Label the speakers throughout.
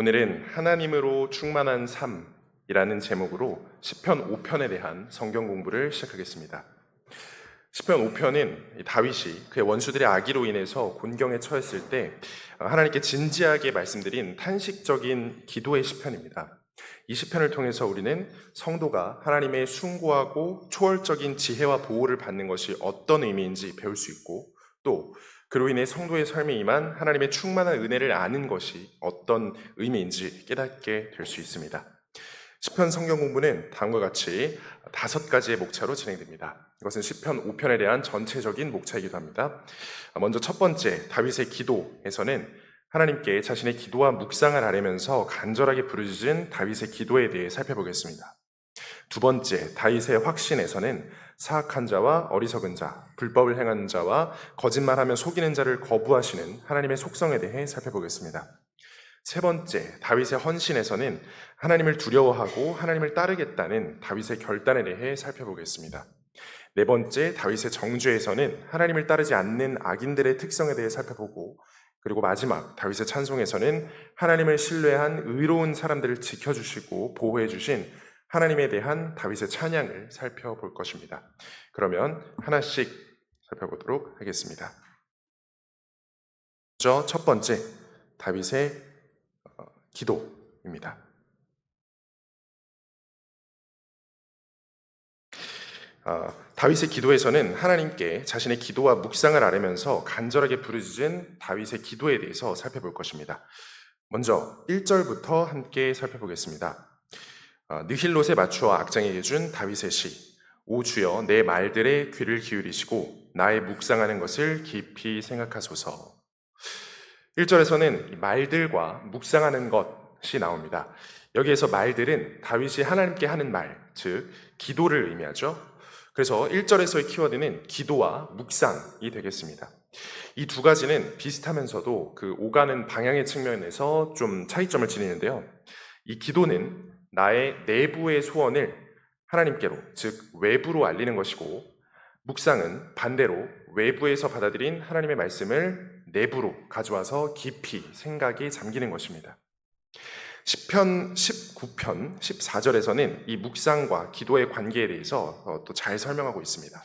Speaker 1: 오늘은 하나님으로 충만한 삶이라는 제목으로 시편 5편에 대한 성경 공부를 시작하겠습니다. 시편 5편은 다윗이 그의 원수들의 악의로 인해서 곤경에 처했을 때 하나님께 진지하게 말씀드린 탄식적인 기도의 시편입니다. 이 시편을 통해서 우리는 성도가 하나님의 숭고하고 초월적인 지혜와 보호를 받는 것이 어떤 의미인지 배울 수 있고 또 그로 인해 성도의 삶에 임한 하나님의 충만한 은혜를 아는 것이 어떤 의미인지 깨닫게 될 수 있습니다. 시편 성경 공부는 다음과 같이 다섯 가지의 목차로 진행됩니다. 이것은 시편 5편에 대한 전체적인 목차이기도 합니다. 먼저 첫 번째 다윗의 기도에서는 하나님께 자신의 기도와 묵상을 아뢰면서 간절하게 부르짖은 다윗의 기도에 대해 살펴보겠습니다. 두 번째 다윗의 확신에서는 사악한 자와 어리석은 자, 불법을 행하는 자와 거짓말하며 속이는 자를 거부하시는 하나님의 속성에 대해 살펴보겠습니다. 세 번째, 다윗의 헌신에서는 하나님을 두려워하고 하나님을 따르겠다는 다윗의 결단에 대해 살펴보겠습니다. 네 번째, 다윗의 정죄에서는 하나님을 따르지 않는 악인들의 특성에 대해 살펴보고 그리고 마지막 다윗의 찬송에서는 하나님을 신뢰한 의로운 사람들을 지켜주시고 보호해주신 하나님에 대한 다윗의 찬양을 살펴볼 것입니다. 그러면 하나씩 살펴보도록 하겠습니다. 먼저 첫 번째 다윗의 어, 기도입니다. 어, 다윗의 기도에서는 하나님께 자신의 기도와 묵상을 아뢰면서 간절하게 부르짖은 다윗의 기도에 대해서 살펴볼 것입니다. 먼저 1절부터 함께 살펴보겠습니다. 어, 느힐롯에 맞추어 악장에게 준 다윗의 시. 오 주여 내 말들의 귀를 기울이시고 나의 묵상하는 것을 깊이 생각하소서. 1절에서는 말들과 묵상하는 것이 나옵니다. 여기에서 말들은 다윗이 하나님께 하는 말, 즉 기도를 의미하죠. 그래서 1절에서의 키워드는 기도와 묵상이 되겠습니다. 이 두 가지는 비슷하면서도 그 오가는 방향의 측면에서 좀 차이점을 지니는데요. 이 기도는 나의 내부의 소원을 하나님께로, 즉 외부로 알리는 것이고 묵상은 반대로 외부에서 받아들인 하나님의 말씀을 내부로 가져와서 깊이 생각이 잠기는 것입니다. 10편 19편 14절에서는 이 묵상과 기도의 관계에 대해서 어, 또잘 설명하고 있습니다.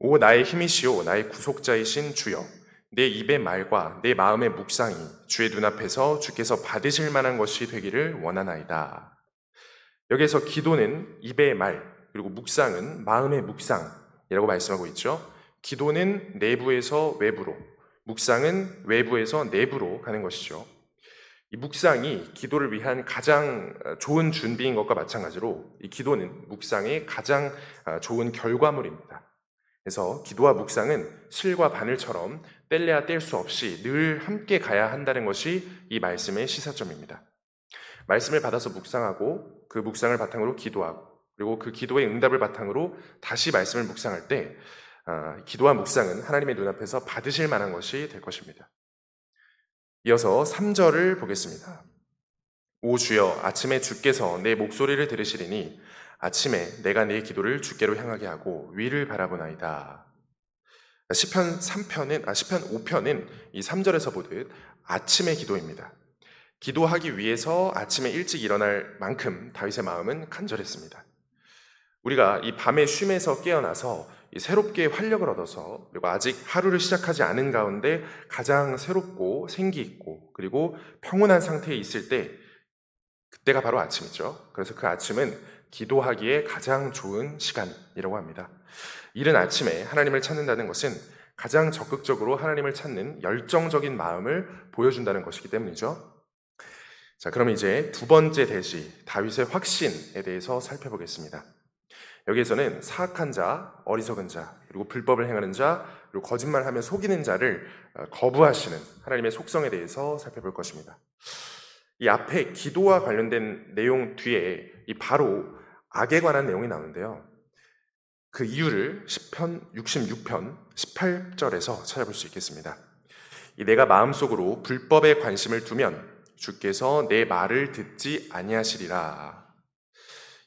Speaker 1: 오 나의 힘이시오 나의 구속자이신 주여 내 입의 말과 내 마음의 묵상이 주의 눈앞에서 주께서 받으실 만한 것이 되기를 원하나이다. 여기에서 기도는 입의 말, 그리고 묵상은 마음의 묵상이라고 말씀하고 있죠. 기도는 내부에서 외부로, 묵상은 외부에서 내부로 가는 것이죠. 이 묵상이 기도를 위한 가장 좋은 준비인 것과 마찬가지로 이 기도는 묵상의 가장 좋은 결과물입니다. 그래서 기도와 묵상은 실과 바늘처럼 뗄래야 뗄 수 없이 늘 함께 가야 한다는 것이 이 말씀의 시사점입니다. 말씀을 받아서 묵상하고 그 묵상을 바탕으로 기도하고 그리고 그 기도의 응답을 바탕으로 다시 말씀을 묵상할 때 아, 기도와 묵상은 하나님의 눈앞에서 받으실 만한 것이 될 것입니다. 이어서 3절을 보겠습니다. 오 주여 아침에 주께서 내 목소리를 들으시리니 아침에 내가 내 기도를 주께로 향하게 하고 위를 바라보나이다. 시편 3편은 아 시편 5편은 이 3절에서 보듯 아침의 기도입니다. 기도하기 위해서 아침에 일찍 일어날 만큼 다윗의 마음은 간절했습니다. 우리가 이 밤의 쉼에서 깨어나서 새롭게 활력을 얻어서 그리고 아직 하루를 시작하지 않은 가운데 가장 새롭고 생기 있고 그리고 평온한 상태에 있을 때 그때가 바로 아침이죠. 그래서 그 아침은 기도하기에 가장 좋은 시간이라고 합니다. 이른 아침에 하나님을 찾는다는 것은 가장 적극적으로 하나님을 찾는 열정적인 마음을 보여준다는 것이기 때문이죠. 자, 그럼 이제 두 번째 대시, 다윗의 확신에 대해서 살펴보겠습니다. 여기에서는 사악한 자, 어리석은 자, 그리고 불법을 행하는 자, 그리고 거짓말하며 속이는 자를 어, 거부하시는 하나님의 속성에 대해서 살펴볼 것입니다. 이 앞에 기도와 관련된 내용 뒤에 이 바로 악에 관한 내용이 나오는데요. 그 이유를 10편 66편 18절에서 찾아볼 수 있겠습니다. 이 내가 마음속으로 불법에 관심을 두면 주께서 내 말을 듣지 아니하시리라.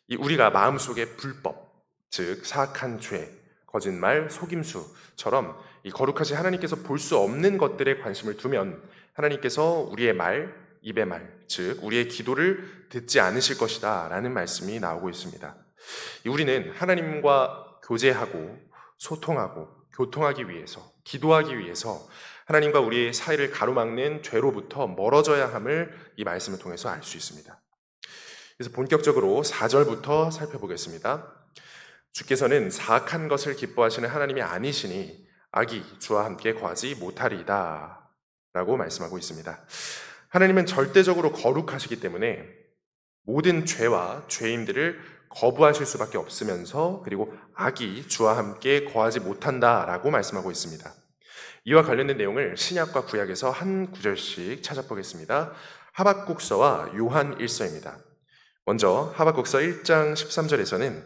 Speaker 1: 이 우리가 마음속에 불법, 즉 사악한 죄, 거짓말, 속임수처럼 이 거룩하신 하나님께서 볼 수 없는 것들에 관심을 두면 하나님께서 우리의 말, 입의 말, 즉 우리의 기도를 듣지 않으실 것이다라는 말씀이 나오고 있습니다. 우리는 하나님과 교제하고 소통하고 교통하기 위해서 기도하기 위해서 하나님과 우리의 사이를 가로막는 죄로부터 멀어져야 함을 이 말씀을 통해서 알 수 있습니다. 그래서 본격적으로 4절부터 살펴보겠습니다. 주께서는 사악한 것을 기뻐하시는 하나님이 아니시니 악이 주와 함께 거하지 못하리이다. 라고 말씀하고 있습니다. 하나님은 절대적으로 거룩하시기 때문에 모든 죄와 죄인들을 거부하실 수밖에 없으면서 그리고 악이 주와 함께 거하지 못한다라고 말씀하고 있습니다. 이와 관련된 내용을 신약과 구약에서 한 구절씩 찾아보겠습니다. 하박국서와 요한 1서입니다. 먼저 하박국서 1장 13절에서는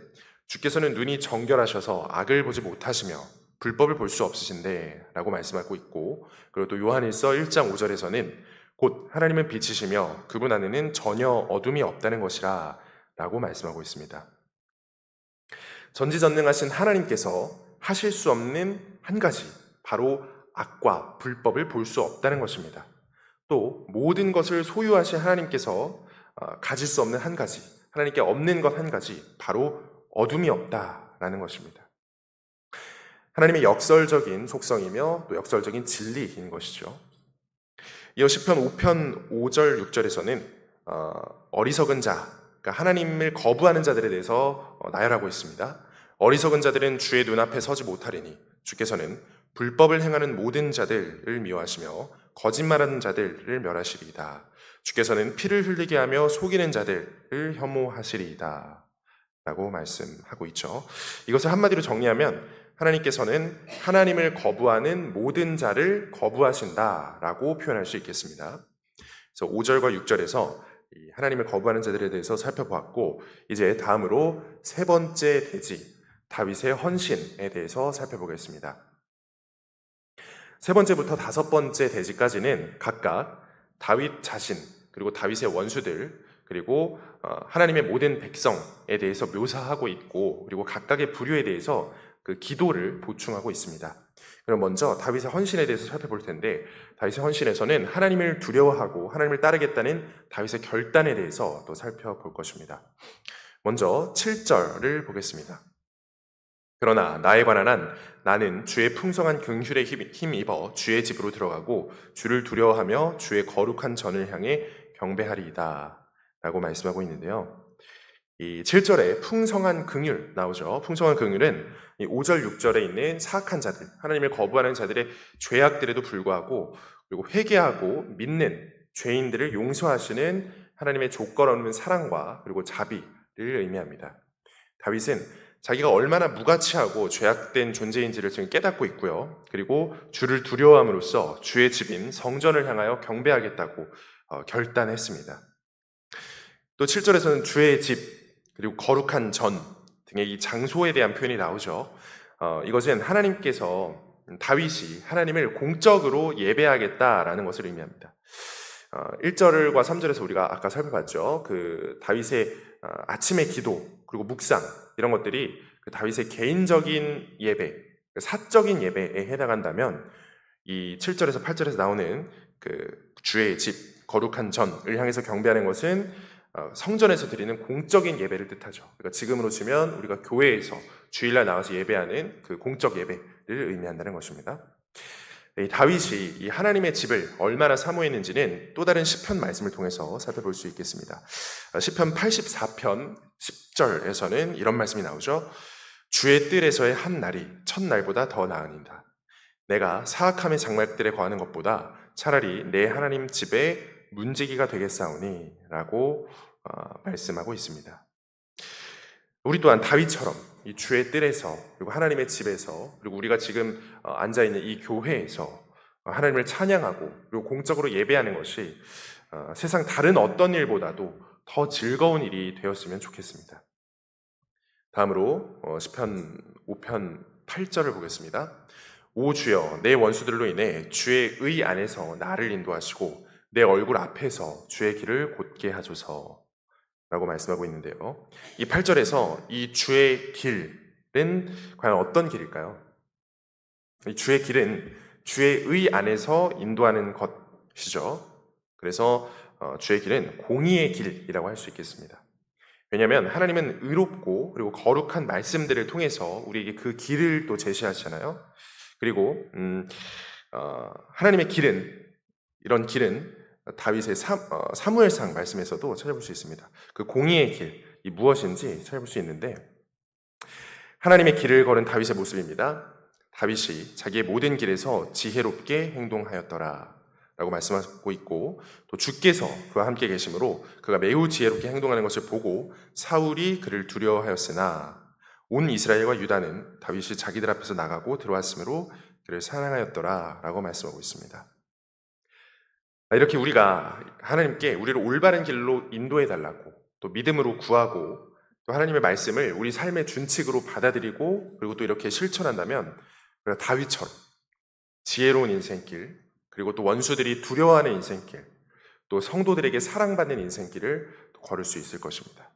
Speaker 1: 주께서는 눈이 정결하셔서 악을 보지 못하시며 불법을 볼 수 없으신데 라고 말씀하고 있고 그리고 또 요한일서 1장 5절에서는 곧 하나님은 빛이시며 그분 안에는 전혀 어둠이 없다는 것이라 라고 말씀하고 있습니다. 전지전능하신 하나님께서 하실 수 없는 한 가지 바로 악과 불법을 볼 수 없다는 것입니다. 또 모든 것을 소유하신 하나님께서 어, 가질 수 없는 한 가지 하나님께 없는 것 한 가지 바로 어둠이 없다라는 것입니다. 하나님의 역설적인 속성이며 또 역설적인 진리인 것이죠. 이어 시편 5편 5절 6절에서는 어, 어리석은 자, 그러니까 하나님을 거부하는 자들에 대해서 어, 나열하고 있습니다. 어리석은 자들은 주의 눈앞에 서지 못하리니 주께서는 불법을 행하는 모든 자들을 미워하시며 거짓말하는 자들을 멸하시리이다. 주께서는 피를 흘리게 하며 속이는 자들을 혐오하시리이다. 라고 말씀하고 있죠. 이것을 한마디로 정리하면 하나님께서는 하나님을 거부하는 모든 자를 거부하신다 라고 표현할 수 있겠습니다. 그래서 5절과 6절에서 하나님을 거부하는 자들에 대해서 살펴보았고 이제 다음으로 세 번째 대지 다윗의 헌신에 대해서 살펴보겠습니다. 세 번째부터 다섯 번째 대지까지는 각각 다윗 자신 그리고 다윗의 원수들 그리고 어, 하나님의 모든 백성에 대해서 묘사하고 있고 그리고 각각의 부류에 대해서 그 기도를 보충하고 있습니다. 그럼 먼저 다윗의 헌신에 대해서 살펴볼 텐데 다윗의 헌신에서는 하나님을 두려워하고 하나님을 따르겠다는 다윗의 결단에 대해서 또 살펴볼 것입니다. 먼저 7절을 보겠습니다. 그러나 나에 관한 한 나는 주의 풍성한 긍휼에 힘입어 주의 집으로 들어가고 주를 두려워하며 주의 거룩한 전을 향해 경배하리이다. 라고 말씀하고 있는데요. 이 7절에 풍성한 긍휼 나오죠. 풍성한 긍휼은 이 5절, 6절에 있는 사악한 자들, 하나님을 거부하는 자들의 죄악들에도 불구하고 그리고 회개하고 믿는 죄인들을 용서하시는 하나님의 조건 없는 사랑과 그리고 자비를 의미합니다. 다윗은 자기가 얼마나 무가치하고 죄악된 존재인지를 지금 깨닫고 있고요. 그리고 주를 두려워함으로써 주의 집인 성전을 향하여 경배하겠다고 어, 결단했습니다. 또 7절에서는 주의 집, 그리고 거룩한 전 등의 이 장소에 대한 표현이 나오죠. 어, 이것은 하나님께서 다윗이 하나님을 공적으로 예배하겠다라는 것을 의미합니다. 어, 1절과 3절에서 우리가 아까 살펴봤죠. 그 다윗의 어, 아침의 기도, 그리고 묵상, 이런 것들이 그 다윗의 개인적인 예배, 그 사적인 예배에 해당한다면 이 7절에서 8절에서 나오는 그 주의 집, 거룩한 전을 향해서 경배하는 것은 어, 성전에서 드리는 공적인 예배를 뜻하죠. 그러니까 지금으로 치면 우리가 교회에서 주일날 나와서 예배하는 그 공적 예배를 의미한다는 것입니다. 이 다윗이 이 하나님의 집을 얼마나 사모했는지는 또 다른 시편 말씀을 통해서 살펴볼 수 있겠습니다. 어, 시편 84편 10절에서는 이런 말씀이 나오죠. 주의 뜰에서의 한 날이 첫 날보다 더 나으니라. 내가 사악함의 장막들에 거하는 것보다 차라리 내 하나님 집에 문지기가 되겠사오니 라고 어, 말씀하고 있습니다. 우리 또한 다윗처럼 이 주의 뜰에서 그리고 하나님의 집에서 그리고 우리가 지금 어, 앉아 있는 이 교회에서 하나님을 찬양하고 그리고 공적으로 예배하는 것이 어, 세상 다른 어떤 일보다도 더 즐거운 일이 되었으면 좋겠습니다. 다음으로 시편 5편 8절을 보겠습니다. 오 주여 내 원수들로 인해 주의 의 안에서 나를 인도하시고 내 얼굴 앞에서 주의 길을 곧게 하소서. 라고 말씀하고 있는데요. 이 8절에서 이 주의 길은 과연 어떤 길일까요? 이 주의 길은 주의 의 안에서 인도하는 것이죠. 그래서 어, 주의 길은 공의의 길이라고 할 수 있겠습니다. 왜냐하면 하나님은 의롭고 그리고 거룩한 말씀들을 통해서 우리에게 그 길을 또 제시하시잖아요. 그리고 음, 어, 하나님의 길은 이런 길은 다윗의 사, 어, 사무엘상 말씀에서도 찾아볼 수 있습니다. 그 공의의 길 이 무엇인지 찾아볼 수 있는데 하나님의 길을 걸은 다윗의 모습입니다. 다윗이 자기의 모든 길에서 지혜롭게 행동하였더라. 라고 말씀하고 있고 또 주께서 그와 함께 계심으로 그가 매우 지혜롭게 행동하는 것을 보고 사울이 그를 두려워하였으나 온 이스라엘과 유다는 다윗이 자기들 앞에서 나가고 들어왔으므로 그를 사랑하였더라 라고 말씀하고 있습니다. 이렇게 우리가 하나님께 우리를 올바른 길로 인도해 달라고 또 믿음으로 구하고 또 하나님의 말씀을 우리 삶의 준칙으로 받아들이고 그리고 또 이렇게 실천한다면 우리가 다윗처럼 지혜로운 인생길 그리고 또 원수들이 두려워하는 인생길 또 성도들에게 사랑받는 인생길을 걸을 수 있을 것입니다.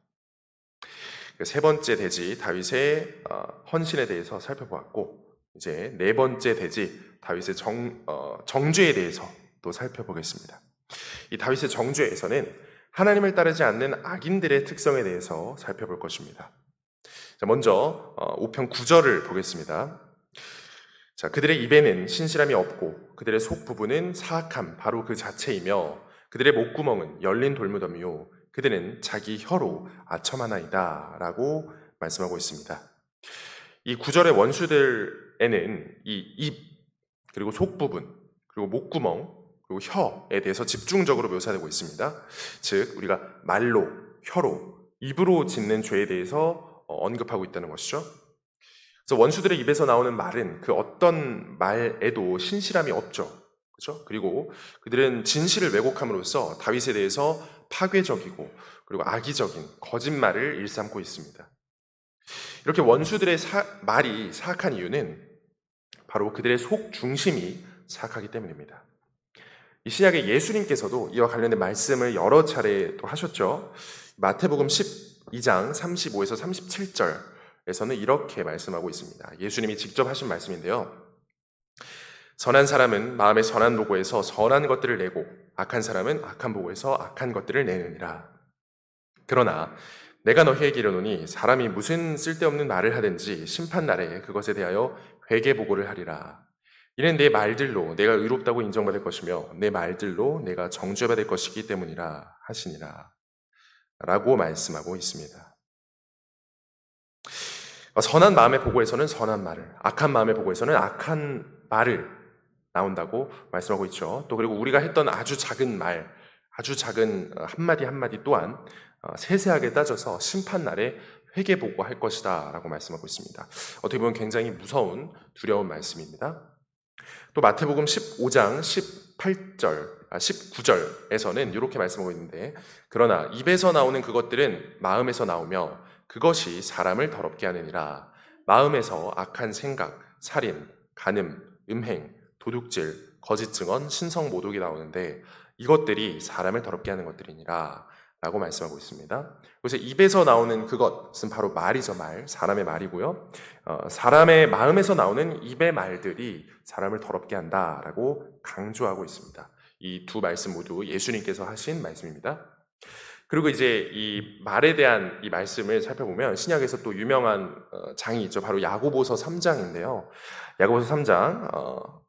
Speaker 1: 세 번째 대지 다윗의 어, 헌신에 대해서 살펴보았고 이제 네 번째 대지 다윗의 정, 어, 정죄에 대해서 또 살펴보겠습니다. 이 다윗의 정죄에서는 하나님을 따르지 않는 악인들의 특성에 대해서 살펴볼 것입니다. 자, 먼저 5편 9절을 보겠습니다. 자, 그들의 입에는 신실함이 없고 그들의 속 부분은 사악함 바로 그 자체이며 그들의 목구멍은 열린 돌무더미요 그들은 자기 혀로 아첨하나이다라고 말씀하고 있습니다. 이 구절의 원수들에는 이 입 그리고 속 부분 그리고 목구멍 그리고 혀에 대해서 집중적으로 묘사되고 있습니다. 즉 우리가 말로 혀로 입으로 짓는 죄에 대해서 어, 언급하고 있다는 것이죠. 그래서 원수들의 입에서 나오는 말은 그 어떤 말에도 신실함이 없죠. 그렇죠? 그리고 그들은 진실을 왜곡함으로써 다윗에 대해서 파괴적이고 그리고 악의적인 거짓말을 일삼고 있습니다. 이렇게 원수들의 사, 말이 사악한 이유는 바로 그들의 속 중심이 사악하기 때문입니다. 이 신약의 예수님께서도 이와 관련된 말씀을 여러 차례 또 하셨죠. 마태복음 12장 35에서 37절에서는 이렇게 말씀하고 있습니다. 예수님이 직접 하신 말씀인데요. 선한 사람은 마음의 선한 보고에서 선한 것들을 내고 악한 사람은 악한 보고에서 악한 것들을 내느니라. 그러나 내가 너희에게 이르노니 사람이 무슨 쓸데없는 말을 하든지 심판 날에 그것에 대하여 회개 보고를 하리라. 이는 내 말들로 내가 의롭다고 인정받을 것이며 내 말들로 내가 정죄받을 것이기 때문이라 하시니라. 라고 말씀하고 있습니다. 선한 마음의 보고에서는 선한 말을, 악한 마음의 보고에서는 악한 말을 나온다고 말씀하고 있죠. 또 그리고 우리가 했던 아주 작은 말, 아주 작은 한마디 한마디 또한 어, 세세하게 따져서 심판 날에 회개 보고할 것이다 라고 말씀하고 있습니다. 어떻게 보면 굉장히 무서운 두려운 말씀입니다. 또 마태복음 15장 18절, 아, 19절에서는 이렇게 말씀하고 있는데, 그러나 입에서 나오는 그것들은 마음에서 나오며 그것이 사람을 더럽게 하느니라. 마음에서 악한 생각, 살인, 간음, 음행, 도둑질, 거짓 증언, 신성 모독이 나오는데 이것들이 사람을 더럽게 하는 것들이니라. 라고 말씀하고 있습니다. 그래서 입에서 나오는 그것은 바로 말이죠, 말. 사람의 말이고요. 어, 사람의 마음에서 나오는 입의 말들이 사람을 더럽게 한다라고 강조하고 있습니다. 이 두 말씀 모두 예수님께서 하신 말씀입니다. 그리고 이제 이 말에 대한 이 말씀을 살펴보면 신약에서 또 유명한 어, 장이 있죠. 바로 야고보서 3장인데요. 야고보서 3장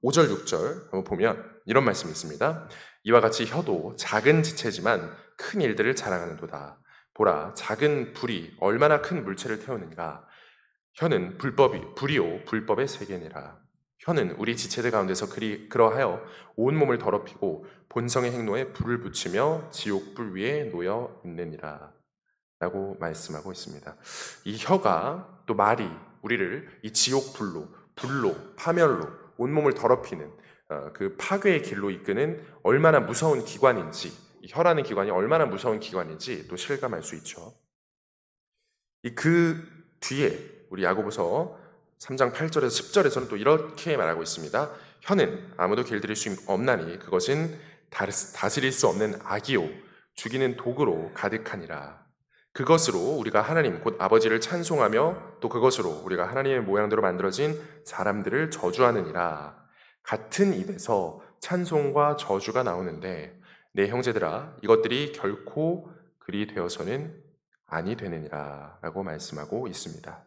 Speaker 1: 5절 6절 한번 보면 이런 말씀이 있습니다. 이와 같이 혀도 작은 지체지만 큰 일들을 자랑하는도다. 보라, 작은 불이 얼마나 큰 물체를 태우는가. 혀는 불법이, 불이요, 불법의 세계니라. 혀는 우리 지체들 가운데서 그리, 그러하여 온 몸을 더럽히고 본성의 행로에 불을 붙이며 지옥 불 위에 놓여 있느니라. 라고 말씀하고 있습니다. 이 혀가 또 말이 우리를 이 지옥 불로, 불로, 파멸로 온 몸을 더럽히는 어, 그 파괴의 길로 이끄는 얼마나 무서운 기관인지 혀라는 기관이 얼마나 무서운 기관인지 또 실감할 수 있죠. 이 그 뒤에 우리 야고보서 3장 8절에서 10절에서는 또 이렇게 말하고 있습니다. 혀는 아무도 길들일 수 없나니 그것은 다스릴 수 없는 악이요 죽이는 독으로 가득하니라. 그것으로 우리가 하나님 곧 아버지를 찬송하며 또 그것으로 우리가 하나님의 모양대로 만들어진 사람들을 저주하느니라. 같은 입에서 찬송과 저주가 나오는데 내 형제들아 이것들이 결코 그리 되어서는 아니 되느니라라고 말씀하고 있습니다.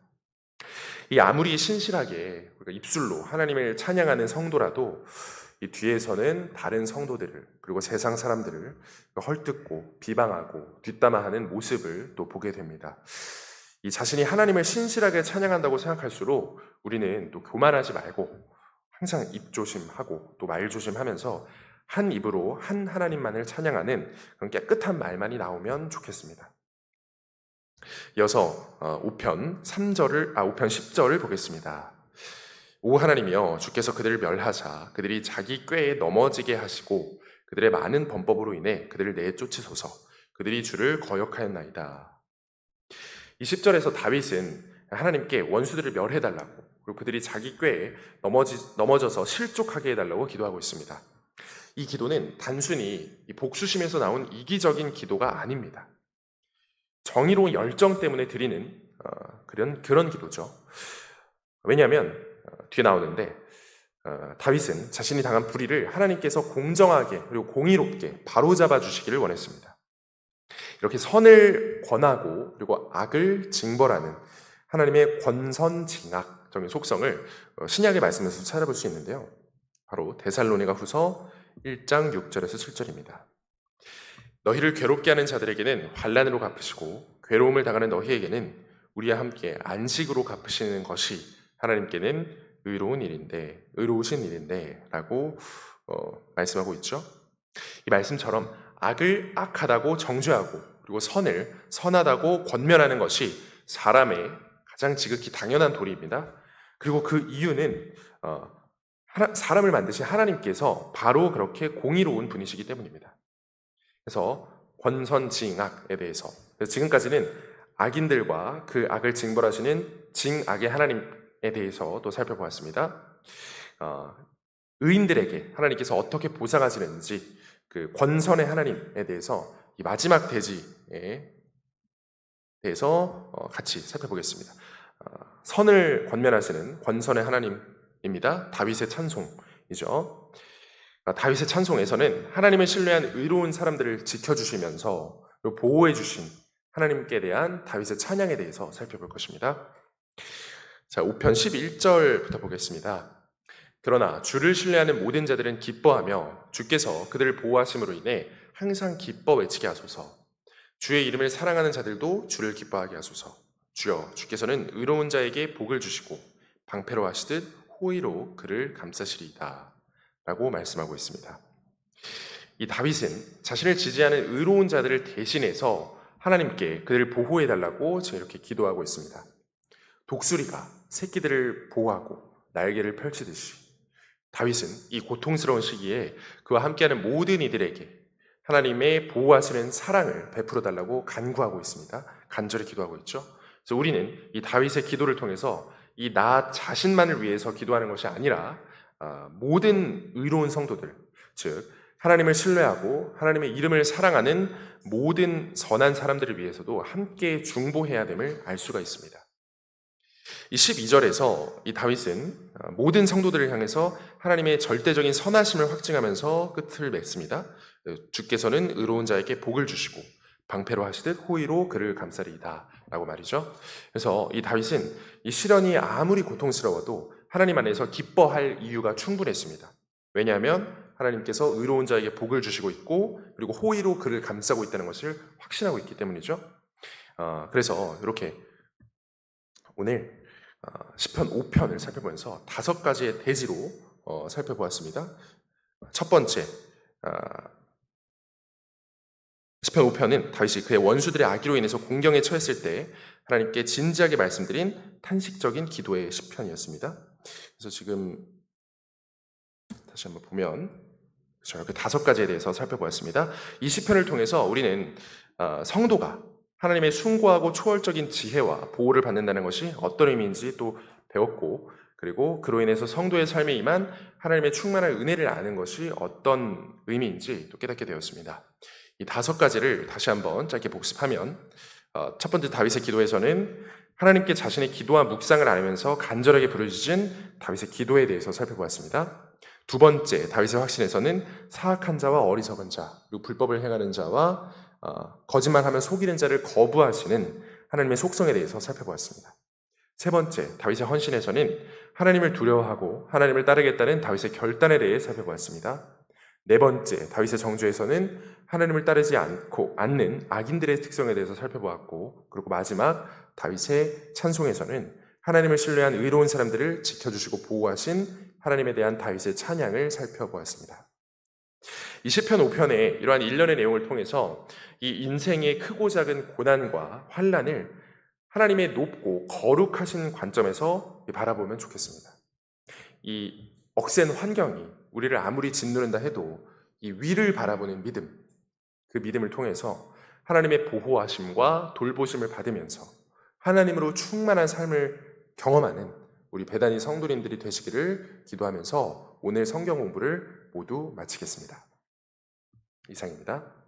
Speaker 1: 이 아무리 신실하게 입술로 하나님을 찬양하는 성도라도 이 뒤에서는 다른 성도들을 그리고 세상 사람들을 헐뜯고 비방하고 뒷담화하는 모습을 또 보게 됩니다. 이 자신이 하나님을 신실하게 찬양한다고 생각할수록 우리는 또 교만하지 말고 항상 입 조심하고 또 말 조심하면서 한 입으로 한 하나님만을 찬양하는 그런 깨끗한 말만이 나오면 좋겠습니다. 이어서 5편 3절을 아 5편 10절을 보겠습니다. 오 하나님이여 주께서 그들을 멸하사 그들이 자기 꾀에 넘어지게 하시고 그들의 많은 범법으로 인해 그들을 내쫓으소서 그들이 주를 거역하였나이다. 이 10절에서 다윗은 하나님께 원수들을 멸해 달라고 그리고 그들이 자기 꾀에 넘어지, 넘어져서 실족하게 해달라고 기도하고 있습니다. 이 기도는 단순히 복수심에서 나온 이기적인 기도가 아닙니다. 정의로운 열정 때문에 드리는 어, 그런 그런 기도죠. 왜냐하면 어, 뒤에 나오는데 어, 다윗은 자신이 당한 불의를 하나님께서 공정하게 그리고 공의롭게 바로잡아 주시기를 원했습니다. 이렇게 선을 권하고 그리고 악을 징벌하는 하나님의 권선징악적인 속성을 어, 신약의 말씀에서 찾아볼 수 있는데요. 바로 데살로니가 후서 1장 6절에서 7절입니다. 너희를 괴롭게 하는 자들에게는 환란으로 갚으시고 괴로움을 당하는 너희에게는 우리와 함께 안식으로 갚으시는 것이 하나님께는 의로운 일인데 의로우신 일인데라고 어, 말씀하고 있죠. 이 말씀처럼 악을 악하다고 정죄하고 그리고 선을 선하다고 권면하는 것이 사람의 가장 지극히 당연한 도리입니다. 그리고 그 이유는 어, 사람을 만드신 하나님께서 바로 그렇게 공의로운 분이시기 때문입니다. 그래서 권선징악에 대해서 지금까지는 악인들과 그 악을 징벌하시는 징악의 하나님에 대해서 또 살펴보았습니다. 어, 의인들에게 하나님께서 어떻게 보상하시는지 그 권선의 하나님에 대해서 이 마지막 대지에 대해서 어, 같이 살펴보겠습니다. 어, 선을 권면하시는 권선의 하나님 입니다. 다윗의 찬송이죠. 아, 다윗의 찬송에서는 하나님을 신뢰한 의로운 사람들을 지켜주시면서 보호해 주신 하나님께 대한 다윗의 찬양에 대해서 살펴볼 것입니다. 자, 5편 11절부터 보겠습니다. 그러나 주를 신뢰하는 모든 자들은 기뻐하며 주께서 그들을 보호하심으로 인해 항상 기뻐 외치게 하소서. 주의 이름을 사랑하는 자들도 주를 기뻐하게 하소서. 주여, 주께서는 의로운 자에게 복을 주시고 방패로 하시듯 호의로 그를 감싸시리이다. 라고 말씀하고 있습니다. 이 다윗은 자신을 지지하는 의로운 자들을 대신해서 하나님께 그들을 보호해 달라고 지금 이렇게 기도하고 있습니다. 독수리가 새끼들을 보호하고 날개를 펼치듯이 다윗은 이 고통스러운 시기에 그와 함께하는 모든 이들에게 하나님의 보호하시는 사랑을 베풀어 달라고 간구하고 있습니다. 간절히 기도하고 있죠. 그래서 우리는 이 다윗의 기도를 통해서 이 나 자신만을 위해서 기도하는 것이 아니라 아, 모든 의로운 성도들, 즉 하나님을 신뢰하고 하나님의 이름을 사랑하는 모든 선한 사람들을 위해서도 함께 중보해야 됨을 알 수가 있습니다. 이 12절에서 이 다윗은 아, 모든 성도들을 향해서 하나님의 절대적인 선하심을 확증하면서 끝을 맺습니다. 주께서는 의로운 자에게 복을 주시고 방패로 하시듯 호의로 그를 감싸리이다. 라고 말이죠. 그래서 이 다윗은 이 시련이 아무리 고통스러워도 하나님 안에서 기뻐할 이유가 충분했습니다. 왜냐하면 하나님께서 의로운 자에게 복을 주시고 있고 그리고 호의로 그를 감싸고 있다는 것을 확신하고 있기 때문이죠. 어, 그래서 이렇게 오늘 어, 10편 5편을 살펴보면서 다섯 가지의 대지로 어, 살펴보았습니다. 첫 번째, 어, 10편 5편은 다윗이 그의 원수들의 악의로 인해서 공경에 처했을 때 하나님께 진지하게 말씀드린 탄식적인 기도의 10편이었습니다. 그래서 지금 다시 한번 보면 이렇게 다섯 가지에 대해서 살펴보았습니다. 이 시편을 통해서 우리는 어, 성도가 하나님의 숭고하고 초월적인 지혜와 보호를 받는다는 것이 어떤 의미인지 또 배웠고 그리고 그로 인해서 성도의 삶에 임한 하나님의 충만한 은혜를 아는 것이 어떤 의미인지 또 깨닫게 되었습니다. 이 다섯 가지를 다시 한번 짧게 복습하면 어, 첫 번째 다윗의 기도에서는 하나님께 자신의 기도와 묵상을 알면서 간절하게 부르짖은 다윗의 기도에 대해서 살펴보았습니다. 두 번째 다윗의 확신에서는 사악한 자와 어리석은 자 그리고 불법을 행하는 자와 어, 거짓말하면 속이는 자를 거부하시는 하나님의 속성에 대해서 살펴보았습니다. 세 번째 다윗의 헌신에서는 하나님을 두려워하고 하나님을 따르겠다는 다윗의 결단에 대해 살펴보았습니다. 네 번째 다윗의 정주에서는 하나님을 따르지 않고 않는 악인들의 특성에 대해서 살펴보았고 그리고 마지막 다윗의 찬송에서는 하나님을 신뢰한 의로운 사람들을 지켜주시고 보호하신 하나님에 대한 다윗의 찬양을 살펴보았습니다. 이 시편 5편의 이러한 일련의 내용을 통해서 이 인생의 크고 작은 고난과 환란을 하나님의 높고 거룩하신 관점에서 바라보면 좋겠습니다. 이 억센 환경이 우리를 아무리 짓누른다 해도 이 위를 바라보는 믿음, 그 믿음을 통해서 하나님의 보호하심과 돌보심을 받으면서 하나님으로 충만한 삶을 경험하는 우리 배단이 성도님들이 되시기를 기도하면서 오늘 성경 공부를 모두 마치겠습니다. 이상입니다.